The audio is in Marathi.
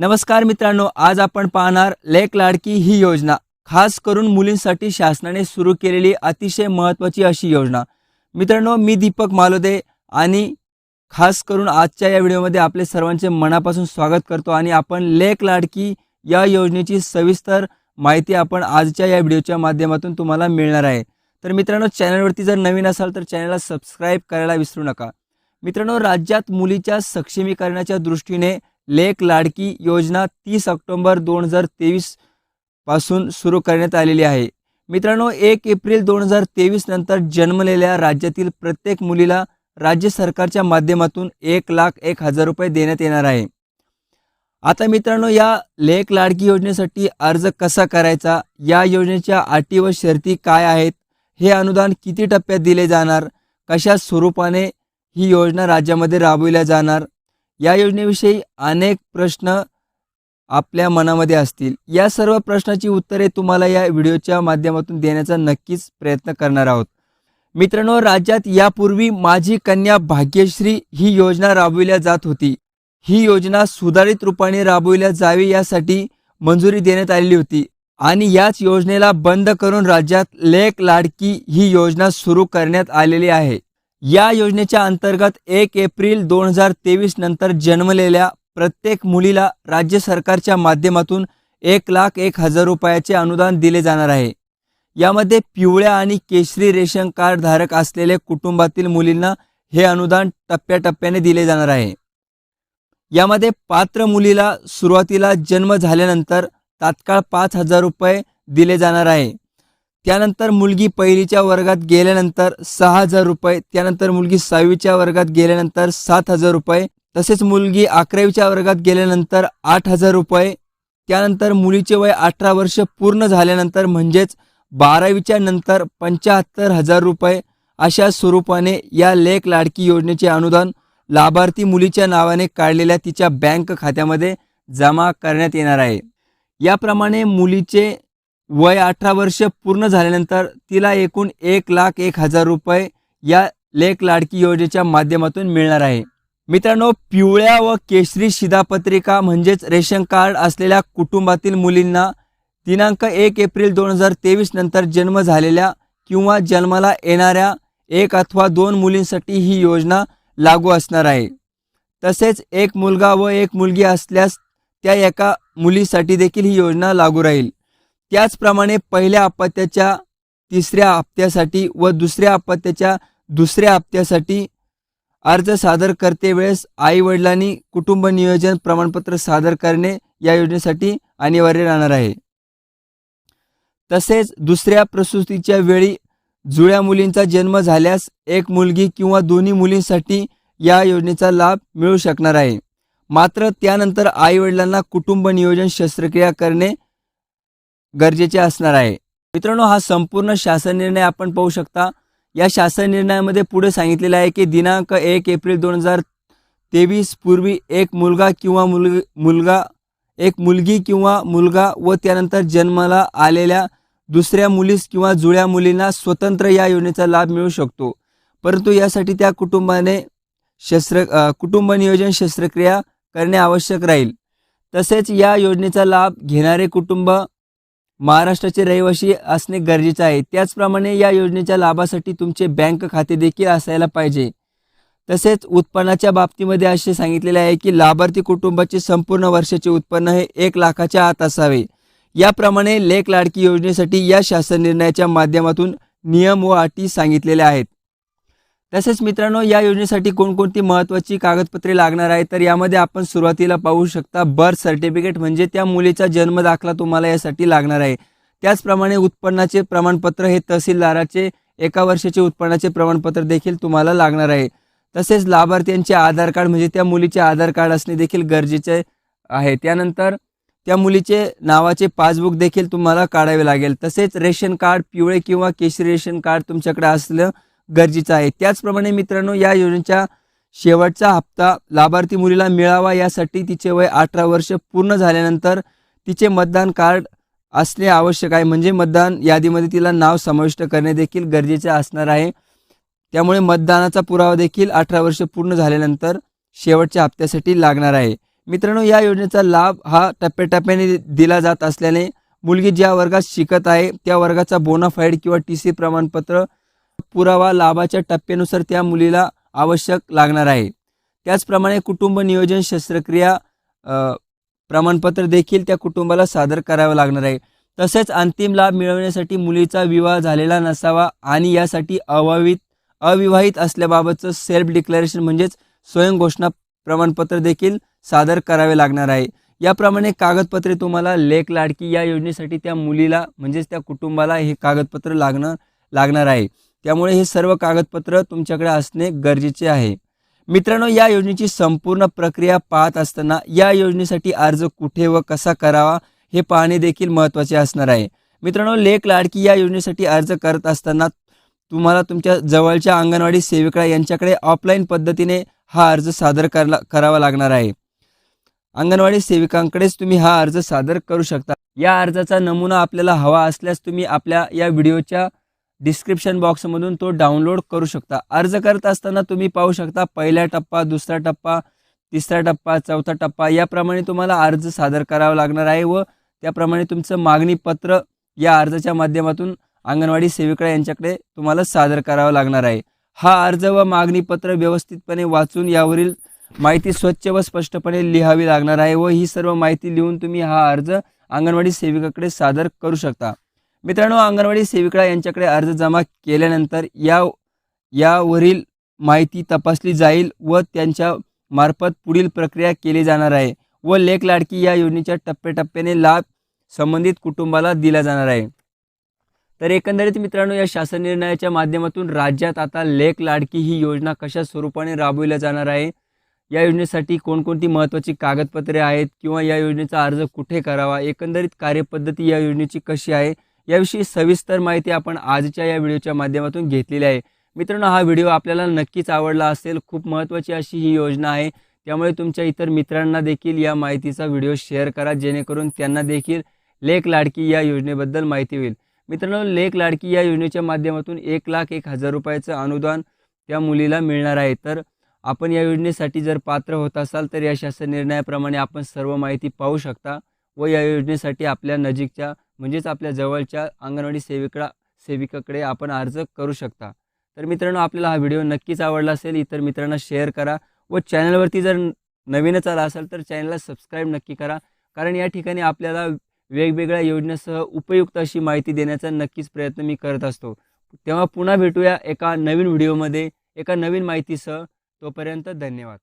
नमस्कार मित्रांनो आज आपण पाहणार लेक लाडकी ही योजना. खास करून मुलींसाठी शासनाने सुरू केलेली अतिशय महत्त्वाची अशी योजना. मित्रांनो मी दीपक मालोदे आणि खास करून आजच्या या व्हिडिओमध्ये आपले सर्वांचे मनापासून स्वागत करतो आणि आपण लेक लाडकी या योजनेची सविस्तर माहिती आपण आजच्या या व्हिडिओच्या माध्यमातून तुम्हाला मिळणार आहे. तर मित्रांनो चॅनलवरती जर नवीन असाल तर चॅनलला सबस्क्राईब करायला विसरू नका. मित्रांनो राज्यात मुलीच्या सक्षमीकरणाच्या दृष्टीने लेक लाडकी योजना तीस ऑक्टोंबर दोन हजार तेवीसपासून सुरू करण्यात आलेली आहे. मित्रांनो एक एप्रिल दोन हजार तेवीस नंतर जन्मलेल्या राज्यातील प्रत्येक मुलीला राज्य सरकारच्या माध्यमातून एक लाख एक हजार रुपये देण्यात येणार आहे. आता मित्रांनो या लेक लाडकी योजनेसाठी अर्ज कसा करायचा? या योजनेच्या अटी व शर्ती काय आहेत? हे अनुदान किती टप्प्यात दिले जाणार? कशा स्वरूपाने ही योजना राज्यामध्ये राबविल्या जाणार? या योजनेविषयी अनेक प्रश्न आपल्या मनामध्ये असतील. या सर्व प्रश्नाची उत्तरे तुम्हाला या व्हिडिओच्या माध्यमातून देण्याचा नक्कीच प्रयत्न करणार आहोत. मित्रांनो राज्यात यापूर्वी माझी कन्या भाग्यश्री ही योजना राबविल्या जात होती. ही योजना सुधारित रूपाने राबविल्या जावी यासाठी मंजुरी देण्यात आलेली होती आणि याच योजनेला बंद करून राज्यात लेक लाडकी ही योजना सुरू करण्यात आलेली आहे. या योजनेच्या अंतर्गत एक एप्रिल दोन हजार तेवीस नंतर जन्मलेल्या प्रत्येक मुलीला राज्य सरकारच्या माध्यमातून एक लाख एक हजार रुपयाचे अनुदान दिले जाणार आहे. यामध्ये पिवळ्या आणि केशरी रेशन कार्ड धारक असलेल्या कुटुंबातील मुलींना हे अनुदान टप्प्याटप्प्याने दिले जाणार आहे. यामध्ये पात्र मुलीला सुरुवातीला जन्म झाल्यानंतर तात्काळ पाच हजार रुपये दिले जाणार आहे. त्यानंतर मुलगी पहिलीच्या वर्गात गेल्यानंतर सहा हजार रुपये त्यानंतर मुलगी सहावीच्या वर्गात गेल्यानंतर सात हजार रुपये तसेच मुलगी अकरावीच्या वर्गात गेल्यानंतर आठ हजार रुपये त्यानंतर मुलीचे वय अठरा वर्ष पूर्ण झाल्यानंतर म्हणजेच बारावीच्या नंतर पंच्याहत्तर हजार रुपये अशा स्वरूपाने या लेख लाडकी योजनेचे अनुदान लाभार्थी मुलीच्या नावाने काढलेल्या तिच्या बँक खात्यामध्ये जमा करण्यात येणार आहे. याप्रमाणे मुलीचे वय अठरा वर्ष पूर्ण झाल्यानंतर तिला एकूण एक लाख एक हजार रुपये या लेख लाडकी योजनेच्या माध्यमातून मिळणार आहे. मित्रांनो पिवळ्या व केशरी शिधापत्रिका म्हणजेच रेशन कार्ड असलेल्या कुटुंबातील मुलींना दिनांक एक एप्रिल दोन हजार तेवीस नंतर जन्म झालेल्या किंवा जन्माला येणाऱ्या एक अथवा दोन मुलींसाठी ही योजना लागू असणार आहे. तसेच एक मुलगा व एक मुलगी असल्यास त्या एका मुलीसाठी देखील ही योजना लागू राहील. त्याचप्रमाणे पहिल्या अपत्याच्या तिसऱ्या हप्त्यासाठी व दुसऱ्या अपत्याच्या दुसऱ्या हप्त्यासाठी अर्ज सादर करते वेळेस आई वडिलांनी कुटुंब नियोजन प्रमाणपत्र सादर करणे या योजनेसाठी अनिवार्य राहणार आहे. तसेच दुसऱ्या प्रसूतीच्या वेळी जुळ्या मुलींचा जन्म झाल्यास एक मुलगी किंवा दोन्ही मुलींसाठी या योजनेचा लाभ मिळू शकणार आहे. मात्र त्यानंतर आई वडिलांना कुटुंब नियोजन शस्त्रक्रिया करणे गरजेचे असणार आहे. मित्रांनो हा संपूर्ण शासन निर्णय आपण पाहू शकता. या शासन निर्णयामध्ये पुढे सांगितलेलं आहे की दिनांक एक एप्रिल दोन हजार तेवीस पूर्वी एक मुलगा किंवा मुलगी मुलगा एक मुलगी किंवा मुलगा व त्यानंतर जन्माला आलेल्या दुसऱ्या मुलीस किंवा जुळ्या मुलींना स्वतंत्र या योजनेचा लाभ मिळू शकतो. परंतु यासाठी त्या कुटुंबाने शस्त्र कुटुंब नियोजन शस्त्रक्रिया करणे आवश्यक राहील. तसेच या योजनेचा लाभ घेणारे कुटुंब महाराष्ट्राचे रहिवासी असणे गरजेचे आहे. त्याचप्रमाणे या योजनेच्या लाभासाठी तुमचे बँक खाते देखील असायला पाहिजे. तसेच उत्पन्नाच्या बाबतीमध्ये असे सांगितलेले आहे की लाभार्थी कुटुंबाचे संपूर्ण वर्षाचे उत्पन्न हे एक लाखाच्या आत असावे. याप्रमाणे लेख लाडकी योजनेसाठी या शासन निर्णयाच्या माध्यमातून नियम व अटी सांगितलेल्या आहेत. तसेच मित्रांनो या योजनेसाठी कोणकोणती महत्त्वाची कागदपत्रे लागणार आहे तर यामध्ये आपण सुरुवातीला पाहू शकता बर्थ सर्टिफिकेट म्हणजे त्या मुलीचा जन्म दाखला तुम्हाला यासाठी लागणार आहे. त्याचप्रमाणे उत्पन्नाचे प्रमाणपत्र हे तहसीलदाराचे एका वर्षाचे उत्पन्नाचे प्रमाणपत्र देखील तुम्हाला लागणार आहे. तसेच लाभार्थ्यांचे आधार कार्ड म्हणजे त्या मुलीचे आधार कार्ड असणे देखील गरजेचे आहे. त्यानंतर त्या मुलीचे नावाचे पासबुक देखील तुम्हाला काढावे लागेल. तसेच रेशन कार्ड पिवळे किंवा केशरी रेशन कार्ड तुमच्याकडे असलं गरजेचं आहे. त्याचप्रमाणे मित्रांनो या योजनेच्या शेवटचा हप्ता लाभार्थी मुलीला मिळावा यासाठी तिचे वय अठरा वर्ष पूर्ण झाल्यानंतर तिचे मतदान कार्ड असणे आवश्यक आहे. म्हणजे मतदान यादीमध्ये तिला नाव समाविष्ट करणे देखील गरजेचे असणार आहे. त्यामुळे मतदानाचा पुरावा देखील अठरा वर्ष पूर्ण झाल्यानंतर शेवटच्या हप्त्यासाठी लागणार आहे. मित्रांनो या योजनेचा लाभ हा टप्प्याटप्प्याने दिला जात असल्याने मुलगी ज्या वर्गात शिकत आहे त्या वर्गाचा बोनाफाईड किंवा टी सी प्रमाणपत्र पुरावा लाभाच्या टप्प्यानुसार त्या मुलीला आवश्यक लागणार आहे. त्याचप्रमाणे कुटुंब नियोजन शस्त्रक्रिया प्रमाणपत्र देखील त्या कुटुंबाला सादर करावं लागणार आहे. तसेच अंतिम लाभ मिळवण्यासाठी मुलीचा विवाह झालेला नसावा आणि यासाठी अवावित अविवाहित असल्याबाबतचं सेल्फ डिक्लेरेशन म्हणजेच स्वयंघोषणा प्रमाणपत्र देखील सादर करावे लागणार आहे. याप्रमाणे कागदपत्रे तुम्हाला लेख लाडकी या योजनेसाठी त्या मुलीला म्हणजेच त्या कुटुंबाला हे कागदपत्र लागणार लागणार आहे. त्यामुळे हे सर्व कागदपत्र तुमच्याकडे असणे गरजेचे आहे. मित्रांनो या योजनेची संपूर्ण प्रक्रिया पाहत असताना या योजनेसाठी अर्ज कुठे व कसा करावा हे पाहणे देखील महत्त्वाचे असणार आहे. मित्रांनो लेख लाडकी या योजनेसाठी अर्ज करत असताना तुम्हाला तुमच्या जवळच्या अंगणवाडी सेविका यांच्याकडे ऑफलाईन पद्धतीने हा अर्ज सादर करला करावा लागणार आहे. अंगणवाडी सेविकांकडेच तुम्ही हा अर्ज सादर करू शकता. या अर्जाचा नमुना आपल्याला हवा असल्यास तुम्ही आपल्या या व्हिडिओच्या डिस्क्रिप्शन बॉक्समधून तो डाउनलोड करू शकता. अर्ज करत असताना तुम्ही पाहू शकता पहिला टप्पा दुसरा टप्पा तिसरा टप्पा चौथा टप्पा याप्रमाणे तुम्हाला अर्ज सादर करावा लागणार आहे व त्याप्रमाणे तुमचं मागणी पत्र या अर्जाच्या माध्यमातून अंगणवाडी सेविका यांच्याकडे तुम्हाला सादर करावं लागणार आहे. हा अर्ज व मागणीपत्र व्यवस्थितपणे वाचून यावरील माहिती स्वच्छ व स्पष्टपणे लिहावी लागणार आहे व ही सर्व माहिती लिहून तुम्ही हा अर्ज अंगणवाडी सेविकाकडे सादर करू शकता. मित्रांनो अंगणवाडी सेविका यांच्याकडे अर्ज जमा केल्यानंतर या यावरील माहिती तपासली जाईल व त्यांच्या मार्फत पुढील प्रक्रिया केली जाणार आहे व लेख लाडकी या योजनेच्या टप्प्याटप्प्याने लाभ संबंधित कुटुंबाला दिला जाणार आहे. तर एकंदरीत मित्रांनो या शासन निर्णयाच्या माध्यमातून राज्यात आता लेख लाडकी ही योजना कशा स्वरूपाने राबविल्या जाणार आहे? या योजनेसाठी कोणकोणती महत्त्वाची कागदपत्रे आहेत किंवा या योजनेचा अर्ज कुठे करावा? एकंदरीत कार्यपद्धती या योजनेची कशी आहे? याविषयी सविस्तर माहिती आपण आजच्या या व्हिडिओच्या माध्यमातून घेतलेली आहे. मित्रांनो हा व्हिडिओ आपल्याला नक्कीच आवडला असेल. खूप महत्त्वाची अशी ही योजना आहे. त्यामुळे तुमच्या इतर मित्रांना देखील या माहितीचा व्हिडिओ शेअर करा जेणेकरून त्यांना देखील लेख लाडकी या योजनेबद्दल माहिती होईल. मित्रांनो लेख लाडकी या योजनेच्या माध्यमातून एक लाख एक हजार रुपयाचं अनुदान त्या मुलीला मिळणार आहे. तर आपण या योजनेसाठी जर पात्र होत असाल तर या शासन निर्णयाप्रमाणे आपण सर्व माहिती पाहू शकता व या योजनेसाठी आपल्या नजीकच्या म्हणजेच आपल्या जवळच्या अंगणवाडी सेविका सेविकाकडे आपण अर्ज करू शकता. तर मित्रांनो आपल्याला हा व्हिडिओ नक्कीच आवडला असेल इतर मित्रांना शेअर करा व चॅनलवरती जर नवीनच आला असेल तर चॅनलला सबस्क्राईब नक्की करा. कारण या ठिकाणी आपल्याला वेगवेगळ्या योजनेसह उपयुक्त अशी माहिती देण्याचा नक्कीच प्रयत्न मी करत असतो. तेव्हा पुन्हा भेटूया एका नवीन व्हिडिओमध्ये एका नवीन माहितीसह. तोपर्यंत धन्यवाद.